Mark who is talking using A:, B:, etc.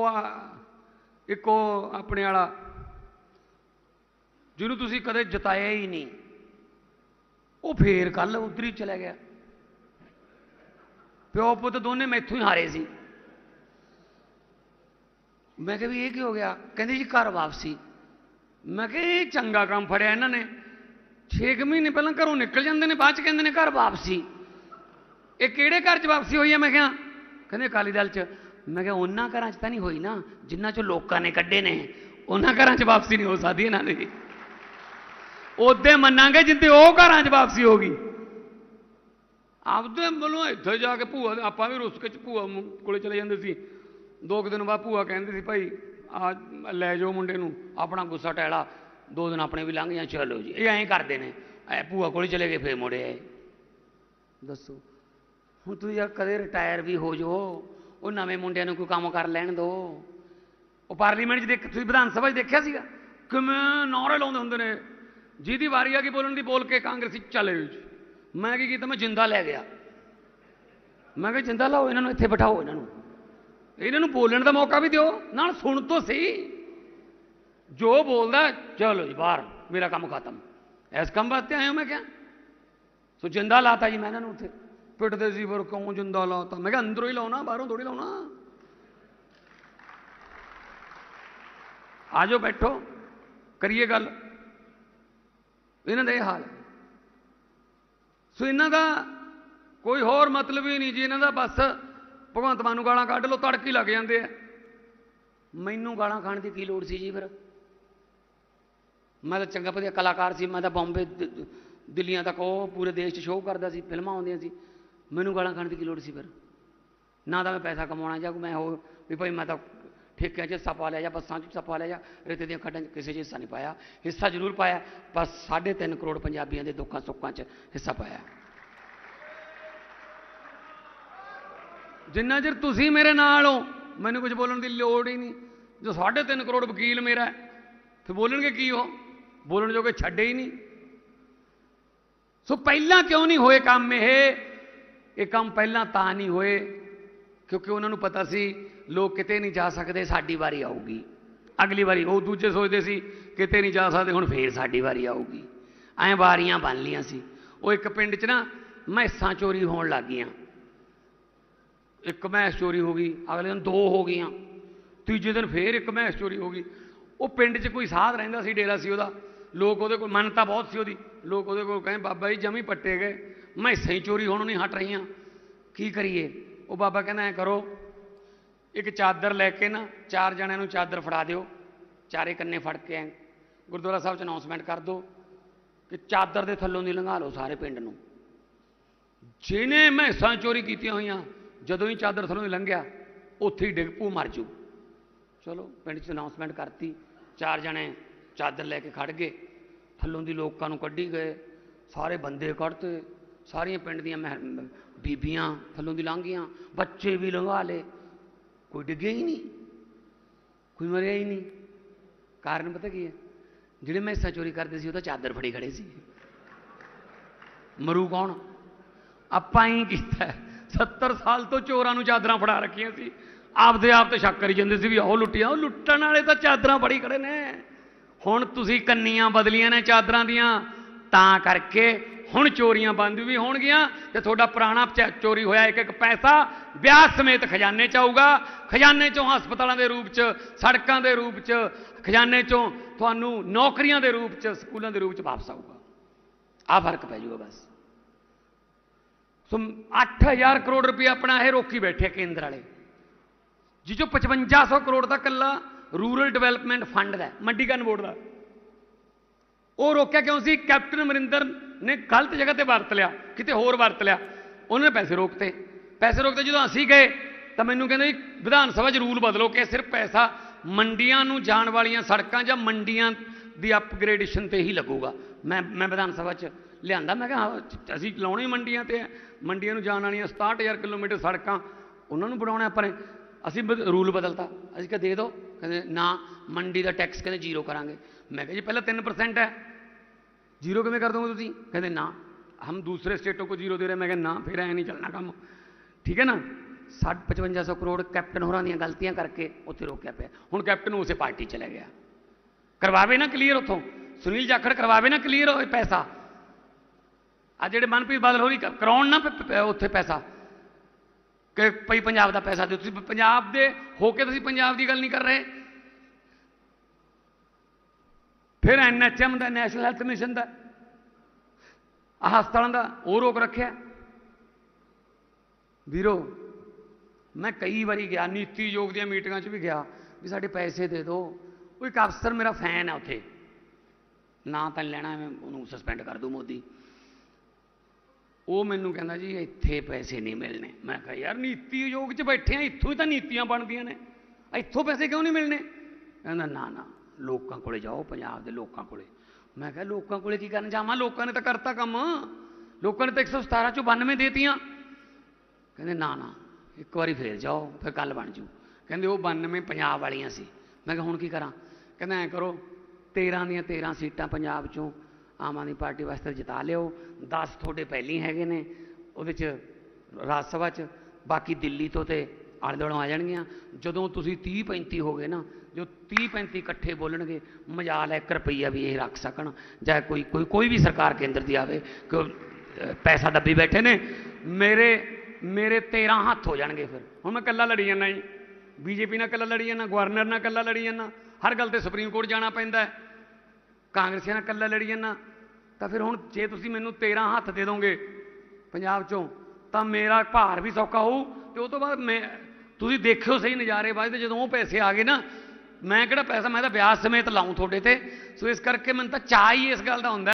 A: ਉਹ ਇੱਕੋ ਆਪਣੇ ਵਾਲਾ, ਜਿਹਨੂੰ ਤੁਸੀਂ ਕਦੇ ਜਤਾਇਆ ਹੀ ਨਹੀਂ। ਉਹ ਫੇਰ ਕੱਲ ਉਧਰ ਹੀ ਚਲਾ ਗਿਆ। ਪਿਓ ਪੁੱਤ ਦੋਨੇ ਮੈਥੋਂ ਹੀ ਹਾਰੇ ਸੀ। ਮੈਂ ਕਿਹਾ ਵੀ ਇਹ ਕੀ ਹੋ ਗਿਆ? ਕਹਿੰਦੇ ਜੀ ਘਰ ਵਾਪਸੀ। ਮੈਂ ਕਿਹਾ ਇਹ ਚੰਗਾ ਕੰਮ ਫੜਿਆ ਇਹਨਾਂ ਨੇ। 6 ਮਹੀਨੇ ਪਹਿਲਾਂ ਘਰੋਂ ਨਿਕਲ ਜਾਂਦੇ ਨੇ, ਬਾਅਦ ਚ ਕਹਿੰਦੇ ਨੇ ਘਰ ਵਾਪਸੀ। ਇਹ ਕਿਹੜੇ ਘਰ ਚ ਵਾਪਸੀ ਹੋਈ ਹੈ ਮੈਂ ਕਿਹਾ, ਕਹਿੰਦੇ ਅਕਾਲੀ ਦਲ ਚ। ਮੈਂ ਕਿਹਾ ਉਹਨਾਂ ਘਰਾਂ ਚ ਤਾਂ ਨਹੀਂ ਹੋਈ ਨਾ ਜਿੰਨਾ ਚ ਲੋਕਾਂ ਨੇ ਕੱਢੇ ਨੇ, ਉਹਨਾਂ ਘਰਾਂ ਚ ਵਾਪਸੀ ਨਹੀਂ ਹੋ ਸਕਦੀ ਇਹਨਾਂ ਦੀ। ਉਹਦੇ ਮੰਨਾਂਗੇ ਜਿੰਦੇ ਉਹ ਘਰਾਂ ਚ ਵਾਪਸੀ ਹੋਗੀ ਆਪਦੇ ਵੱਲੋਂ ਇੱਥੇ ਜਾ ਕੇ ਭੂਆ ਆਪਾਂ ਵੀ ਰੁਸਕ ਚ ਭੂਆ ਕੋਲੇ ਚਲੇ ਜਾਂਦੇ ਸੀ। ਦੋ ਕੁ ਦਿਨ ਬਾਅਦ ਭੂਆ ਕਹਿੰਦੀ ਸੀ, ਭਾਈ, ਆ ਲੈ ਜਾਓ ਮੁੰਡੇ ਨੂੰ, ਆਪਣਾ ਗੁੱਸਾ ਟੈਲਾ ਦੋ ਦਿਨ ਆਪਣੇ ਵੀ ਲੰਘ ਜਾਂ, ਚਲੋ ਜੀ। ਇਹ ਐਂ ਕਰਦੇ ਨੇ। ਐ ਭੂਆ ਕੋਲੇ ਚਲੇ ਗਏ, ਫੇਰ ਮੁੜੇ ਆਏ। ਦੱਸੋ, ਹੁਣ ਤੁਸੀਂ ਯਾਰ ਕਦੇ ਰਿਟਾਇਰ ਵੀ ਹੋ ਜਾਓ। ਉਹ ਨਵੇਂ ਮੁੰਡਿਆਂ ਨੂੰ ਕੋਈ ਕੰਮ ਕਰ ਲੈਣ ਦਿਓ ਉਹ ਪਾਰਲੀਮੈਂਟ 'ਚ ਦੇਖ, ਤੁਸੀਂ ਵਿਧਾਨ ਸਭਾ 'ਚ ਦੇਖਿਆ ਸੀਗਾ? ਕਿਵੇਂ ਨਾਰੇ ਲਾਉਂਦੇ ਹੁੰਦੇ ਨੇ। ਜਿਹਦੀ ਵਾਰੀ ਆ ਗਈ ਬੋਲਣ ਦੀ, ਬੋਲ ਕੇ ਕਾਂਗਰਸੀ ਚਲੇ ਜੀ ਮੈਂ ਕੀ ਕੀਤਾ? ਮੈਂ ਜਿੰਦਾ ਲੈ ਗਿਆ। ਮੈਂ ਕਿਹਾ, ਜਿੰਦਾ ਲਾਓ, ਇਹਨਾਂ ਨੂੰ ਇੱਥੇ ਬਿਠਾਓ, ਇਹਨਾਂ ਨੂੰ। ਇਹਨਾਂ ਨੂੰ ਬੋਲਣ ਦਾ ਮੌਕਾ ਵੀ ਦਿਓ, ਨਾਲ ਸੁਣ ਤੋਂ ਸਹੀ। ਜੋ ਬੋਲਦਾ, ਚਲੋ ਜੀ, ਬਾਹਰ, ਮੇਰਾ ਕੰਮ ਖਤਮ। ਇਸ ਕੰਮ ਵਾਸਤੇ ਆਇਆ ਮੈਂ ਕਿਹਾ। ਸੋ ਜਿੰਦਾ ਲਾਤਾ ਜੀ ਮੈਂ ਇਹਨਾਂ ਨੂੰ ਉੱਥੇ। ਪਿੱਟਦੇ ਸੀ ਫਿਰ ਕਿਉਂ ਜਿੰਦਾ ਲਾਤਾ? ਮੈਂ ਕਿਹਾ ਅੰਦਰੋਂ ਹੀ ਲਾਉਣਾ, ਬਾਹਰੋਂ ਥੋੜੀ ਲਾਉਣਾ। ਆਜੋ ਬੈਠੋ, ਕਰੀਏ ਗੱਲ। ਇਹਨਾਂ ਦਾ ਇਹ ਹਾਲ ਸੋ ਇਹਨਾਂ ਦਾ ਕੋਈ ਹੋਰ ਮਤਲਬ ਹੀ ਨਹੀਂ ਜੀ, ਇਹਨਾਂ ਦਾ ਬਸ ਭਗਵੰਤ ਮਾਨ ਨੂੰ ਗਾਲਾਂ ਕੱਢ ਲੋ ਤੜਕੀ ਲੱਗ ਜਾਂਦੇ ਆ। ਮੈਨੂੰ ਗਾਲਾਂ ਖਾਣ ਦੀ ਕੀ ਲੋੜ ਸੀ ਜੀ ਫਿਰ? ਮੈਂ ਤਾਂ ਚੰਗਾ ਵਧੀਆ ਕਲਾਕਾਰ ਸੀ, ਮੈਂ ਤਾਂ ਬੰਬੇ ਦਿੱਲੀਆਂ ਤੱਕ ਉਹ ਪੂਰੇ ਦੇਸ਼ 'ਚ ਸ਼ੋਅ ਕਰਦਾ ਸੀ, ਫਿਲਮਾਂ ਆਉਂਦੀਆਂ ਸੀ। ਮੈਨੂੰ ਗਾਲਾਂ ਖਾਣ ਦੀ ਕੀ ਲੋੜ ਸੀ ਫਿਰ? ਨਾ ਤਾਂ ਮੈਂ ਪੈਸਾ ਕਮਾਉਣਾ ਜਾਂ ਮੈਂ ਹੋ ਵੀ ਭਾਈ ਮੈਂ ਤਾਂ ਠੇਕਿਆਂ 'ਚ ਹਿੱਸਾ ਪਾ ਲਿਆ ਜਾਂ ਬੱਸਾਂ 'ਚ ਹਿੱਸਾ ਪਾ ਲਿਆ ਜਾਂ ਰੇਤੇ ਦੀਆਂ ਖੱਡਾਂ 'ਚ ਕਿਸੇ 'ਚ ਹਿੱਸਾ ਨਹੀਂ ਪਾਇਆ। ਹਿੱਸਾ ਜ਼ਰੂਰ ਪਾਇਆ, ਬਸ 3.5 ਕਰੋੜ ਪੰਜਾਬੀਆਂ ਦੇ ਦੁੱਖਾਂ ਸੁੱਖਾਂ 'ਚ ਹਿੱਸਾ ਪਾਇਆ। ਜਿੰਨਾ ਚਿਰ ਤੁਸੀਂ ਮੇਰੇ ਨਾਲ ਹੋ, ਮੈਨੂੰ ਕੁਝ ਬੋਲਣ ਦੀ ਲੋੜ ਹੀ ਨਹੀਂ। ਜੋ 3.5 ਕਰੋੜ ਵਕੀਲ ਮੇਰਾ ਹੈ ਤੇ ਬੋਲਣਗੇ ਕੀ ਹੋ ਬੋਲਣ ਜੋਗੇ ਛੱਡੇ ਹੀ ਨਹੀਂ। ਸੋ ਪਹਿਲਾਂ ਕਿਉਂ ਨਹੀਂ ਹੋਏ ਕੰਮ ਇਹ? ਇਹ ਕੰਮ ਪਹਿਲਾਂ ਤਾਂ ਨਹੀਂ ਹੋਏ, ਕਿਉਂਕਿ ਉਹਨਾਂ ਨੂੰ ਪਤਾ ਸੀ, ਲੋਕ ਕਿਤੇ ਨਹੀਂ ਜਾ ਸਕਦੇ, ਸਾਡੀ ਵਾਰੀ ਆਊਗੀ। ਅਗਲੀ ਵਾਰੀ ਉਹ ਦੂਜੇ ਸੋਚਦੇ ਸੀ, ਕਿਤੇ ਨਹੀਂ ਜਾ ਸਕਦੇ, ਹੁਣ ਫੇਰ ਸਾਡੀ ਵਾਰੀ ਆਊਗੀ। ਐਂ ਵਾਰੀਆਂ ਬਣ ਲੀਆਂ ਸੀ। ਉਹ ਇੱਕ ਪਿੰਡ 'ਚ ਨਾ ਮੈਸਾਂ ਚੋਰੀ ਹੋਣ ਲੱਗ ਗਈਆਂ। ਇੱਕ ਮੈਸ ਚੋਰੀ ਹੋ ਗਈ, ਅਗਲੇ ਦਿਨ ਦੋ ਹੋ ਗਈਆਂ। ਤੀਜੇ ਦਿਨ ਫੇਰ ਇੱਕ ਮੈਸ ਚੋਰੀ ਹੋ ਗਈ। ਉਹ ਪਿੰਡ 'ਚ ਕੋਈ ਸਾਧ ਰਹਿੰਦਾ ਸੀ, ਡੇਰਾ ਸੀ ਉਹਦਾ। ਲੋਕ ਉਹਦੇ ਕੋਲ ਮੰਨਤਾ ਬਹੁਤ ਸੀ ਉਹਦੀ। ਲੋਕ ਉਹਦੇ ਕੋਲ ਕਹਿੰਦੇ, ਬਾਬਾ ਜੀ ਜਮੀ ਪੱਟੇ ਗਏ। ਮੈਸਾਂ ਹੀ ਚੋਰੀ ਹੋਣੋਂ ਨਹੀਂ ਹਟ ਰਹੀਆਂ। ਕੀ ਕਰੀਏ? ਉਹ ਬਾਬਾ ਕਹਿੰਦਾ, ਐ ਕਰੋ, ਇੱਕ ਚਾਦਰ ਲੈ ਕੇ ਨਾ, ਚਾਰ ਜਣਿਆਂ ਨੂੰ ਚਾਦਰ ਫੜਾ ਦਿਓ। ਚਾਰੇ ਕੰਨੇ ਫੜ ਕੇ ਐ, ਗੁਰਦੁਆਰਾ ਸਾਹਿਬ 'ਚ ਅਨਾਉਂਸਮੈਂਟ ਕਰ ਦਿਓ ਕਿ ਚਾਦਰ ਦੇ ਥੱਲੋਂ ਦੀ ਲੰਘਾ ਲਓ ਸਾਰੇ ਪਿੰਡ ਨੂੰ। ਜਿਹਨੇ ਮੈਸਾਂ ਚੋਰੀ ਕੀਤੀਆਂ ਹੋਈਆਂ, ਜਦੋਂ ਹੀ ਚਾਦਰ ਥੱਲੋਂ ਦੀ ਲੰਘਿਆ, ਉੱਥੇ ਹੀ ਡਿੱਗ ਪੂ ਮਰ ਜੂ। ਚਲੋ, ਪਿੰਡ 'ਚ ਅਨਾਉਂਸਮੈਂਟ ਕਰਤੀ। ਚਾਰ ਜਣੇ ਚਾਦਰ ਲੈ ਕੇ ਖੜ ਗਏ। ਥੱਲੋਂ ਦੀ ਲੋਕਾਂ ਨੂੰ ਕੱਢੀ ਗਏ। ਸਾਰੇ ਬੰਦੇ ਕੱਢਤੇ। ਸਾਰੀਆਂ ਪਿੰਡ ਦੀਆਂ ਮਹਿ- ਬੀਬੀਆਂ ਥੱਲੋਂ ਦੀ ਲੰਘ ਬੱਚੇ ਵੀ ਲੰਘਾ ਲਏ। ਕੋਈ ਡਿੱਗਿਆ ਹੀ ਨਹੀਂ, ਕੋਈ ਮਰਿਆ ਹੀ ਨਹੀਂ। ਕਾਰਨ ਪਤਾ ਕੀ ਹੈ? ਜਿਹੜੇ ਮੈਂ ਹਿੱਸਾ ਚੋਰੀ ਕਰਦੇ ਸੀ, ਉਹ ਤਾਂ ਚਾਦਰ ਫੜੀ ਖੜੇ ਸੀ। ਮਰੂ ਕੌਣ? ਆਪਾਂ ਹੀ ਕੀਤਾ ਹੈ। 70 ਸਾਲ ਤੋਂ ਚੋਰਾਂ ਨੂੰ ਚਾਦਰਾਂ ਫੜਾ ਰੱਖੀਆਂ ਸੀ। ਆਪਦੇ ਆਪ ਤੇ ਸ਼ੱਕ ਕਰੀ ਜਾਂਦੇ ਸੀ ਵੀ ਉਹ ਲੁੱਟੀਆਂ ਉਹ ਲੁੱਟਣ ਵਾਲੇ ਤਾਂ ਚਾਦਰਾਂ ਫੜੀ ਖੜੇ ਨੇ। ਹੁਣ ਤੁਸੀਂ ਕੰਨੀਆਂ ਬਦਲੀਆਂ ਨੇ ਚਾਦਰਾਂ ਦੀਆਂ, ਤਾਂ ਕਰਕੇ ਹੁਣ ਚੋਰੀਆਂ ਬੰਦ ਵੀ ਹੋਣਗੀਆਂ ਤੇ ਤੁਹਾਡਾ ਪੁਰਾਣਾ ਚੋਰੀ ਹੋਇਆ ਇੱਕ ਇੱਕ ਪੈਸਾ ਵਿਆਹ ਸਮੇਤ ਖਜ਼ਾਨੇ ਚ ਆਊਗਾ। ਖਜ਼ਾਨੇ ਚੋਂ ਹਸਪਤਾਲਾਂ ਦੇ ਰੂਪ ਚ ਸੜਕਾਂ ਦੇ ਰੂਪ ਚ ਖਜ਼ਾਨੇ ਚੋਂ ਤੁਹਾਨੂੰ ਨੌਕਰੀਆਂ ਦੇ ਰੂਪ ਚ ਸਕੂਲਾਂ ਦੇ ਰੂਪ ਚ ਵਾਪਸ ਆਊਗਾ। ਆ ਫ਼ਰਕ ਪੈ ਜੂਗਾ ਬਸ। ਸੋ 8000 ਕਰੋੜ ਰੁਪਏ ਆਪਣਾ ਇਹ ਰੋਕੀ ਬੈਠੇ ਕੇਂਦਰ ਵਾਲੇ। ਜਿਹ ਚੋਂ 5500 ਕਰੋੜ ਦਾ ਕੱਲਾ ਰੂਰਲ ਡਿਵੈਲਪਮੈਂਟ ਫੰਡ ਦਾ ਹੈ, ਮੰਡੀਕਰਨ ਬੋਰਡ ਦਾ। ਉਹ ਰੋਕਿਆ ਕਿਉਂ ਸੀ? ਕੈਪਟਨ ਅਮਰਿੰਦਰ ਨੇ ਗਲਤ ਜਗ੍ਹਾ ਤੇ ਵਰਤ ਲਿਆ, ਕਿਤੇ ਹੋਰ ਵਰਤ ਲਿਆ। ਉਹਨਾਂ ਨੇ ਪੈਸੇ ਰੋਕਤੇ। ਪੈਸੇ ਰੋਕਤੇ ਜਦੋਂ ਅਸੀਂ ਗਏ, ਤਾਂ ਮੈਨੂੰ ਕਹਿੰਦੇ ਜੀ ਵਿਧਾਨ ਸਭਾ 'ਚ ਰੂਲ ਬਦਲੋ ਕਿ ਸਿਰਫ ਪੈਸਾ ਮੰਡੀਆਂ ਨੂੰ ਜਾਣ ਵਾਲੀਆਂ ਸੜਕਾਂ ਜਾਂ ਮੰਡੀਆਂ ਦੀ ਅਪਗ੍ਰੇਡੇਸ਼ਨ ਤੇ ਹੀ ਲੱਗੂਗਾ। ਮੈਂ ਮੈਂ ਵਿਧਾਨ ਸਭਾ 'ਚ ਲਿਆਂਦਾ, ਮੈਂ ਕਿਹਾ ਅਸੀਂ ਲਾਉਣੇ ਹੀ ਮੰਡੀਆਂ ਤੇ, ਮੰਡੀਆਂ ਨੂੰ ਜਾਣ ਵਾਲੀਆਂ 67000 ਕਿਲੋਮੀਟਰ ਸੜਕਾਂ, ਉਹਨਾਂ ਨੂੰ ਬਣਾਉਣਾ ਆਪਾਂ ਨੇ। ਅਸੀਂ ਬਦ- ਰੂਲ ਬਦਲਤਾ। ਅਸੀਂ ਕਿਹਾ, ਦੇ ਦਿਓ ਕਹਿੰਦੇ, ਨਾ, ਮੰਡੀ ਦਾ ਟੈਕਸ ਕਹਿੰਦੇ ਜ਼ੀਰੋ ਕਰਾਂਗੇ। ਮੈਂ ਕਿਹਾ, ਜੀ, ਪਹਿਲਾਂ 3% ਹੈ। ਜ਼ੀਰੋ ਕਿਵੇਂ ਕਰ ਦੋਗੇ ਤੁਸੀਂ? ਕਹਿੰਦੇ ਨਾ, ਹਮ ਦੂਸਰੇ ਸਟੇਟੋਂ ਕੋ ਜ਼ੀਰੋ ਦੇ ਰਹੇ, ਮੈਂ ਕਹਿੰਦਾ ਨਾ, ਫਿਰ ਐ ਨਹੀਂ ਚੱਲਣਾ ਕੰਮ। ਠੀਕ ਹੈ ਨਾ? 5500 ਕਰੋੜ ਕੈਪਟਨ ਹੋਰਾਂ ਦੀਆਂ ਗਲਤੀਆਂ ਕਰਕੇ ਉੱਥੇ ਰੋਕਿਆ ਪਿਆ। ਹੁਣ ਕੈਪਟਨ ਉਸੇ ਪਾਰਟੀ ਚਲਾ ਗਿਆ। ਕਰਵਾਵੇ ਨਾ ਕਲੀਅਰ ਉਥੋਂ। ਸੁਨੀਲ ਜਾਖੜ ਕਰਵਾਵੇ ਨਾ ਕਲੀਅਰ ਹੋਏ ਪੈਸਾ। ਆ ਜਿਹੜੇ ਮਨਪ੍ਰੀਤ ਬਾਦਲ ਹੋਰੀ ਕਰਾਉਣ ਨਾ ਉੱਥੇ ਪੈਸਾ। ਕਿ ਭਈ ਪੰਜਾਬ ਦਾ ਪੈਸਾ ਦਿਓ ਤੁਸੀਂ ਪੰਜਾਬ ਦੇ ਹੋ ਕੇ ਤੁਸੀਂ ਪੰਜਾਬ ਦੀ ਗੱਲ ਨਹੀਂ ਕਰ ਰਹੇ। ਫਿਰ ਐਨਐਚਐਮ ਦਾ, ਨੈਸ਼ਨਲ ਹੈਲਥ ਮਿਸ਼ਨ ਦਾ ਹਸਪਤਾਲਾਂ ਦਾ ਉਹ ਰੋਕ ਰੱਖਿਆ। ਵੀਰੋ, ਮੈਂ ਕਈ ਵਾਰੀ ਗਿਆ, ਨੀਤੀ ਯੋਗ ਦੀਆਂ ਮੀਟਿੰਗਾਂ 'ਚ ਵੀ ਗਿਆ ਵੀ ਸਾਡੇ ਪੈਸੇ ਦੇ ਦਿਓ। ਉਹ ਇੱਕ ਅਫਸਰ ਮੇਰਾ ਫੈਨ ਹੈ ਉੱਥੇ। ਨਾ ਤਾਂ ਲੈਣਾ ਮੈਂ ਉਹਨੂੰ ਸਸਪੈਂਡ ਕਰ ਦੂੰ ਮੋਦੀ। ਉਹ ਮੈਨੂੰ ਕਹਿੰਦਾ ਜੀ, ਇੱਥੇ ਪੈਸੇ ਨਹੀਂ ਮਿਲਣੇ। ਮੈਂ ਕਿਹਾ, ਯਾਰ ਨੀਤੀ ਯੋਗ 'ਚ ਬੈਠੇ ਆ, ਇੱਥੋਂ ਹੀ ਤਾਂ ਨੀਤੀਆਂ ਬਣਦੀਆਂ ਨੇ। ਇੱਥੋਂ ਪੈਸੇ ਕਿਉਂ ਨਹੀਂ ਮਿਲਣੇ? ਕਹਿੰਦਾ, ਨਾ ਨਾ ਲੋਕਾਂ ਕੋਲੇ ਜਾਓ, ਪੰਜਾਬ ਦੇ ਲੋਕਾਂ ਕੋਲੇ। ਮੈਂ ਕਿਹਾ, ਲੋਕਾਂ ਕੋਲੇ ਕੀ ਕਰਨ ਜਾਵਾਂ? ਲੋਕਾਂ ਨੇ ਤਾਂ ਕਰਤਾ ਕੰਮ। ਲੋਕਾਂ ਨੇ ਤਾਂ 117 ਚੋਂ 92 ਦੇਤੀਆਂ। ਕਹਿੰਦੇ, ਨਾ ਨਾ, ਇੱਕ ਵਾਰੀ ਫੇਰ ਜਾਓ, ਫਿਰ ਕੱਲ ਬਣ ਜੂ। ਕਹਿੰਦੇ, ਉਹ 92 ਪੰਜਾਬ ਵਾਲੀਆਂ ਸੀ। ਮੈਂ ਕਿਹਾ, ਹੁਣ ਕੀ ਕਰਾਂ? ਕਹਿੰਦਾ, ਐ ਕਰੋ 13 ਦੀਆਂ 13 ਸੀਟਾਂ ਪੰਜਾਬ ਚੋਂ ਆਮ ਆਦਮੀ ਪਾਰਟੀ ਵਾਸਤੇ ਜਿਤਾ ਲਿਓ। 10 ਤੁਹਾਡੇ ਪਹਿਲੀ ਹੈਗੇ ਨੇ, ਉਹਦੇ ਚ ਰਾਜ ਸਭਾ ਚ, ਬਾਕੀ ਦਿੱਲੀ ਤੋਂ ਤੇ ਆਲੇ ਦੁਆਲੋਂ ਆ ਜਾਣਗੀਆਂ। ਜਦੋਂ ਤੁਸੀਂ 30 35 ਹੋ ਗਏ ਨਾ, ਜੋ 30 35 ਇਕੱਠੇ ਬੋਲਣਗੇ, ਮਜਾਲ 1 ਰੁਪਈਆ ਵੀ ਇਹ ਰੱਖ ਸਕਣ। ਜਾਂ ਕੋਈ ਕੋਈ ਕੋਈ ਵੀ ਸਰਕਾਰ ਕੇਂਦਰ ਦੀ ਆਵੇ, ਕਿ ਪੈਸਾ ਦੱਬੀ ਬੈਠੇ ਨੇ, ਮੇਰੇ ਮੇਰੇ 13 ਹੱਥ ਹੋ ਜਾਣਗੇ ਫਿਰ। ਹੁਣ ਮੈਂ ਇਕੱਲਾ ਲੜੀ ਜਾਂਦਾ ਜੀ। ਬੀਜੇਪੀ ਨਾਲ ਇਕੱਲਾ ਲੜੀ ਜਾਂਦਾ, ਗਵਰਨਰ ਨਾਲ ਇਕੱਲਾ ਲੜੀ ਜਾਂਦਾ। ਹਰ ਗੱਲ ਤੇ ਸੁਪਰੀਮ ਕੋਰਟ ਜਾਣਾ ਪੈਂਦਾ ਕਾਂਗਰਸੀਆਂ ਨਾਲ ਇਕੱਲਾ ਲੜੀ ਜਾਂਦਾ। ਤਾਂ ਫਿਰ ਹੁਣ ਜੇ ਤੁਸੀਂ ਮੈਨੂੰ 13 ਹੱਥ ਦੇ ਦੋਗੇ ਪੰਜਾਬ ਚੋਂ, ਤਾਂ ਮੇਰਾ ਭਾਰ ਵੀ ਸੌਖਾ ਹੋਊ, ਤੇ ਉਹ ਤੋਂ ਬਾਅਦ ਮੈਂ ਤੁਸੀਂ ਦੇਖਿਓ ਸਹੀ ਨਜ਼ਾਰੇ ਬਾਅਦ ਜਦੋਂ ਉਹ ਪੈਸੇ ਆ ਗਏ ਨਾ, ਮੈਂ ਕਿਹੜਾ ਪੈਸਾ, ਮੈਂ ਤਾਂ ਵਿਆਜ ਸਮੇਤ ਲਾਉਂ ਤੁਹਾਡੇ ਤੇ। ਸੋ ਇਸ ਕਰਕੇ ਮੈਨੂੰ ਤਾਂ ਚਾਹ ਹੀ ਇਸ ਗੱਲ ਦਾ ਹੁੰਦਾ।